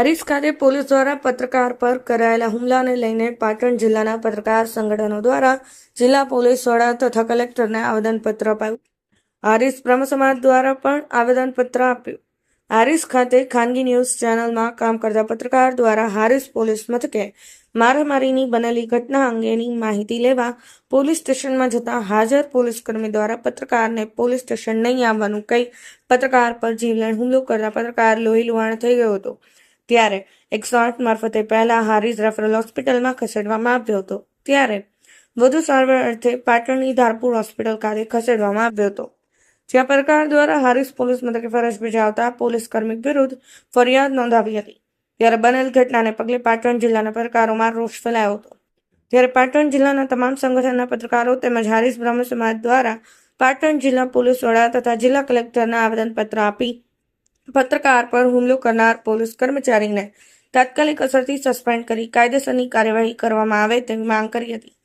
હારીજ ખાતે પોલીસ દ્વારા પત્રકાર પર કરાયેલા હુમલાને લઈને પાટણ જિલ્લાના પત્રકાર સંગઠનો દ્વારા જિલ્લા પોલીસ વડા તથા કલેક્ટરને આવેદનપત્ર અપાયું. હારીસ બ્રહ્મ સમાજ દ્વારા પણ આવેદનપત્ર આપ્યું. હારીસ ખાતે ખાનગી ન્યૂઝ ચેનલમાં કામ કરતા પત્રકાર દ્વારા હારીસ પોલીસ મથકે મારામારીની બનેલી ઘટના અંગેની માહિતી લેવા પોલીસ સ્ટેશનમાં જતા હાજર પોલીસકર્મી દ્વારા પત્રકારને પોલીસ સ્ટેશન નહીં આવવાનું કહી પત્રકાર પર જીવલેણ હુમલો કરતા પત્રકાર લોહી લુહાણ થઈ ગયો હતો. ત્યારે એકસો આઠ મારફતે પહેલા હારીજ રેફરલ હોસ્પિટલમાં ખસેડવામાં આવ્યો હતો. ત્યારે વધુ સારવાર અર્થે પાટણની ધારપુર હોસ્પિટલ ખાતે ખસેડવામાં આવ્યો હતો. જ્યાં પરકાર દ્વારા હારીસ પોલીસ મથકે ફરજ બજાવતા પોલીસ કર્મી વિરુદ્ધ ફરિયાદ નોંધાવી હતી. ત્યારે બનેલ ઘટનાને પગલે પાટણ જિલ્લાના પત્રકારોમાં રોષ ફેલાયો હતો. ત્યારે પાટણ જિલ્લાના તમામ સંગઠનના પત્રકારો તેમજ હારીસ બ્રહ્મ સમાજ દ્વારા પાટણ જિલ્લા પોલીસ વડા તથા જિલ્લા કલેક્ટરને આવેદનપત્ર આપી પત્રકાર પર હુમલો કરનાર પોલીસ કર્મચારીને તાત્કાલિક અસરથી સસ્પેન્ડ કરી કાયદેસરની કાર્યવાહી કરવામાં આવે તેવી માંગ કરી હતી.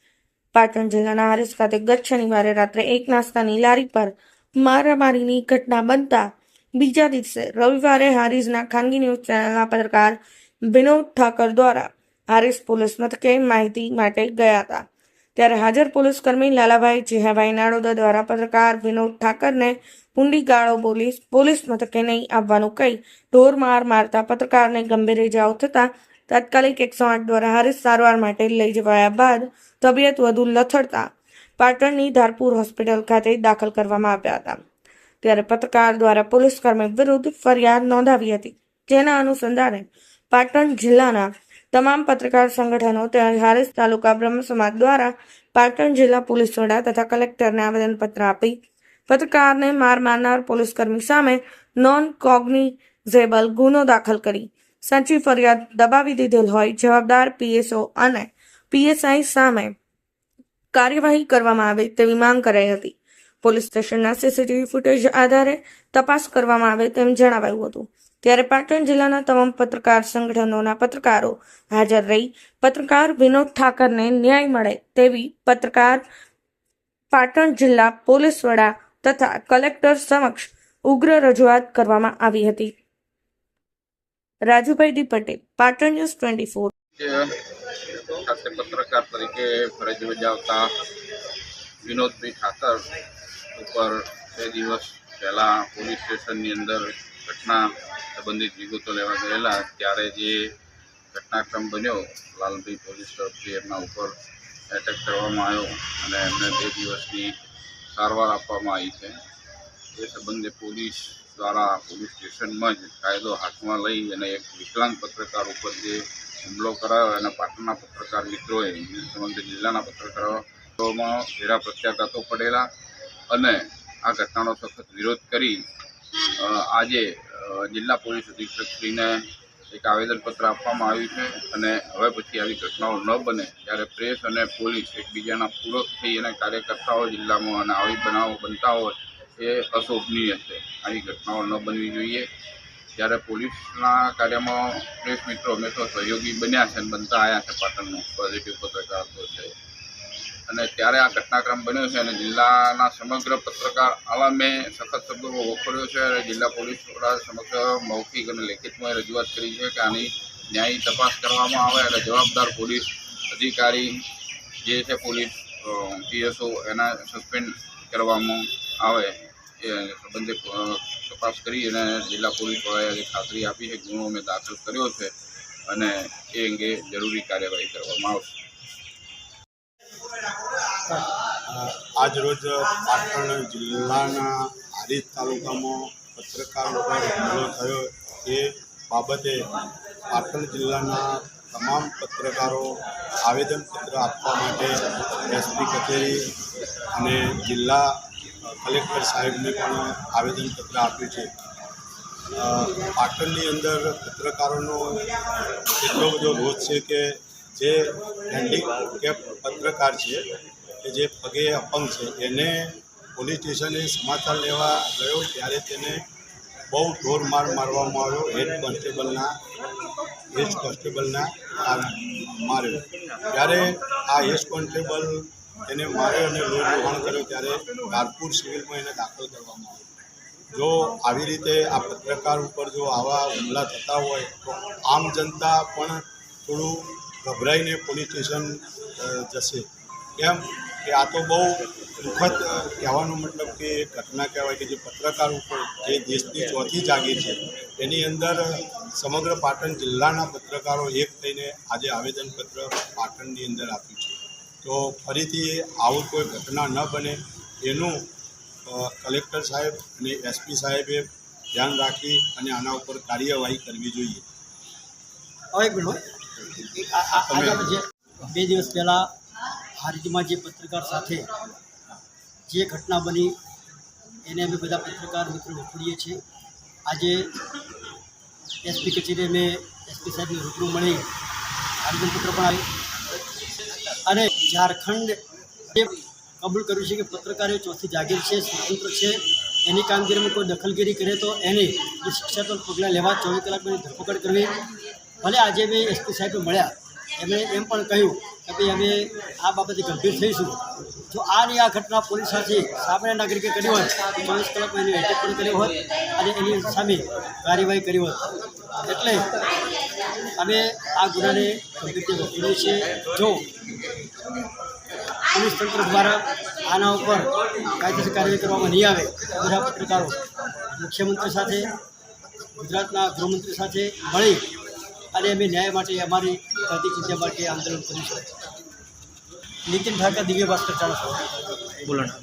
પાટણ જિલ્લાના હારીસ ખાતે ગત શનિવારે રાત્રે એક નાસ્તાની લારી પર મારામારીની ઘટના બનતા બીજા દિવસે રવિવારે હારીસના ખાનગી ન્યૂઝ ચેનલના પત્રકાર વિનોદ ઠાકર દ્વારા હારીસ પોલીસ મથકે માહિતી માટે ગયા હતા. ત્યારે હાજર પોલીસ કર્મી લાલાભાઈ જીહાભાઈ નાડોદા દ્વારા પત્રકાર વિનોદ ઠાકરને ઊંડી ગાળો પોલીસ પોલીસ મથકે નહીં આવવાનું કહી ઢોર માર મારતા પત્રકારને ગંભીર ઇજાઓ થતાં તાત્કાલિક એકસો આઠ દ્વારા હારીજ સારવાર માટે લઈ જવાયા બાદ તબિયત વધુ લથડતા પાટણની ધારપુર હોસ્પિટલ ખાતે દાખલ કરવામાં આવ્યા હતા. ત્યારે પત્રકાર દ્વારા પોલીસ કર્મી વિરુદ્ધ ફરિયાદ નોંધાવી હતી. જેના અનુસંધાને પાટણ જિલ્લાના તમામ પત્રકાર સંગઠનો તેમજ હારીજ તાલુકા બ્રહ્મ સમાજ દ્વારા પાટણ જિલ્લા પોલીસ વડા તથા કલેક્ટરને આવેદનપત્ર આપી પત્રકારને માર મારનાર પોલીસકર્મી સામે નોન કોગ્નિઝેબલ ગુનો દાખલ કરી. સાચી ફરિયાદ દબાવી દીધેલ હોય જવાબદાર પીએસઓ અને પીએસઆઈ સામે કાર્યવાહી કરવામાં આવે તેવી માંગ કરાઈ હતી. પોલીસ સ્ટેશનના સીસીટીવી ફૂટેજ આધારે તપાસ કરવામાં આવે તેમ જણાવાયું હતું. ત્યારે પાટણ જિલ્લાના તમામ પત્રકાર સંગઠનોના પત્રકારો હાજર રહી. પત્રકાર વિનોદ ઠાકરને ન્યાય મળે તેવી પત્રકાર પાટણ જિલ્લા પોલીસ વડા તથા કલેક્ટર સમક્ષ ઉગ્ર રજૂઆત કરવામાં આવી હતી. Rajubhai D Patel Patan news twenty four. ખાતે પત્રકાર તરીકે ફરજ બજાવતા વિનોદભાઈ ઠાકર ઉપર બે દિવસ પહેલાં પોલીસ સ્ટેશનની અંદર ઘટના સંબંધિત વિગતો લેવા ગયેલા, ત્યારે જે ઘટનાક્રમ બન્યો, લાલભાઈ પોલીસ તરફથી એમના ઉપર એટેક કરવામાં આવ્યો અને એમને બે દિવસની સારવાર આપવામાં આવી છે. એ સંબંધે પોલીસ દ્વારા પોલીસ સ્ટેશનમાં જ કાયદો હાથમાં લઈ અને એક વિકલાંગ પત્રકાર ઉપર જે હુમલો કરાયો અને પાટણના પત્રકાર મિત્રોએ સંબંધે જિલ્લાના પત્રકારોમાં ઘેરા પ્રત્યાઘાતો પડેલા અને આ ઘટનાનો સખત વિરોધ કરી આજે જિલ્લા પોલીસ અધિક્ષકશ્રીને એક આવેદનપત્ર આપવામાં આવ્યું છે અને હવે પછી આવી ઘટનાઓ ન બને ત્યારે પ્રેસ અને પોલીસ એકબીજાના પૂરક થઈ અને કાર્ય કરતા હોય જિલ્લામાં અને આવી બનાવો બનતા હોય એ અશોભનીય છે. આવી ઘટનાઓ ન બનવી જોઈએ. જ્યારે પોલીસના કાર્યમાં પ્રેસ મિત્રો હંમેશા સહયોગી બન્યા છે અને બનતા આવ્યા છે પાટણનું. પોઝિટિવ પત્રકારત્વ છે. અને ત્યારે આ ઘટનાક્રમ બન્યો છે અને જિલ્લાના સમગ્ર પત્રકાર આવામે સખત શબ્દોમાં વખોડ્યો છે અને જિલ્લા પોલીસ વડા સમક્ષ મૌખિક અને લેખિતમાં રજૂઆત કરી છે કે આની ન્યાયી તપાસ કરવામાં આવે અને જવાબદાર પોલીસ અધિકારી જે છે પોલીસ પીએસઓ એના સસ્પેન્ડ કરવામાં આવે એ સંબંધે તપાસ કરી અને જિલ્લા પોલીસ વડાએ આજે ખાતરી આપી છે ગુનો અમે દાખલ કર્યો છે અને એ અંગે જરૂરી કાર્યવાહી કરવામાં આવશે. આજ રોજ પાટણ જિલ્લાના આરીત તાલુકામાં પત્રકાર પર હુમલો થયો એ બાબતે પાટણ જિલ્લાના તમામ પત્રકારો આવેદનપત્ર આપવા માટે એસપી કચેરી અને જિલ્લા કલેક્ટર સાહેબને પણ આવેદનપત્ર આપ્યું છે. પાટણની અંદર પત્રકારોનો એટલો બધો રોજ છે કે જે હેન્ડીકેપ પત્રકાર છે કે જે પગે અપંગ છે, એને પોલીસ સ્ટેશને સમાચાર લેવા ગયો ત્યારે તેને બહુ ધોરમાર મારવામાં આવ્યો. હેડ કોન્સ્ટેબલના હેડ કોન્સ્ટેબલના માર્યો. ત્યારે આ હેડ કોન્સ્ટેબલ તેને માર્યો અને લોહી કર્યો ત્યારે કારપુર સિવિલમાં એને દાખલ કરવામાં આવ્યો. જો આવી રીતે આ પત્રકાર ઉપર જો આવા હુમલા થતા હોય, તો આમ જનતા પણ થોડું ગભરાઈને પોલીસ સ્ટેશન જશે. કેમ? કે આ તો બહુ દુઃખદ કહેવાનો મતલબ કે ઘટના કહેવાય કે જે પત્રકાર ઉપર જે દેશની ચોથી જાગી છે એની અંદર સમગ્ર પાટણ જિલ્લાના પત્રકારો એક થઈને આજે આવેદનપત્ર પાટણની અંદર આપ્યું છે તો ફરીથી આવું કોઈ ઘટના ન બને એનું કલેક્ટર સાહેબ અને એસપી સાહેબે ધ્યાન રાખી અને આના ઉપર કાર્યવાહી કરવી જોઈએ બે દિવસ પહેલાં હારીજમાં જે પત્રકાર સાથે જે ઘટના બની, એને અમે બધા પત્રકાર મિત્રો વખોડીએ છીએ. આજે એસપી કચેરી અમે એસપી સાહેબને રૂબરૂ મળી આવેદનપત્ર પણ આવ્યું અને ઝારખંડ એ કબૂલ કર્યું છે કે પત્રકારો ચોથી જાગીર છે, સ્વતંત્ર છે. એની કામગીરીમાં કોઈ દખલગીરી કરે તો એને જે શિક્ષાત્મક પગલાં લેવા ચોવીસ કલાકની ધરપકડ કરવી. ભલે આજે મેં એસપી સાહેબને મળ્યા, એમણે એમ પણ કહ્યું કે ભાઈ અમે આ બાબતે ગંભીર થઈશું. જો આની આ ઘટના પોલીસ સાથે સામાન્ય નાગરિકે કરી હોત તો ચોવીસ કલાકમાં એની અટક પણ કર્યો હોત અને એની સામે કાર્યવાહી કરી હોત એટલે અમે આ ગુનાને ગંભીરથી વખોડીએ છીએ. જો પોલીસ તંત્ર દ્વારા આના ઉપર કાયદેસર કાર્યવાહી કરવામાં નહીં આવે, બધા પત્રકારો મુખ્યમંત્રી સાથે, ગુજરાતના ગૃહમંત્રી સાથે મળી અને અમે ન્યાય માટે અમારી પ્રતિક્રિયા માટે આંદોલન કરીશું. નીતિન ઠાકર દિવ્ય ભાસ્કર ચાલો બોલો ના.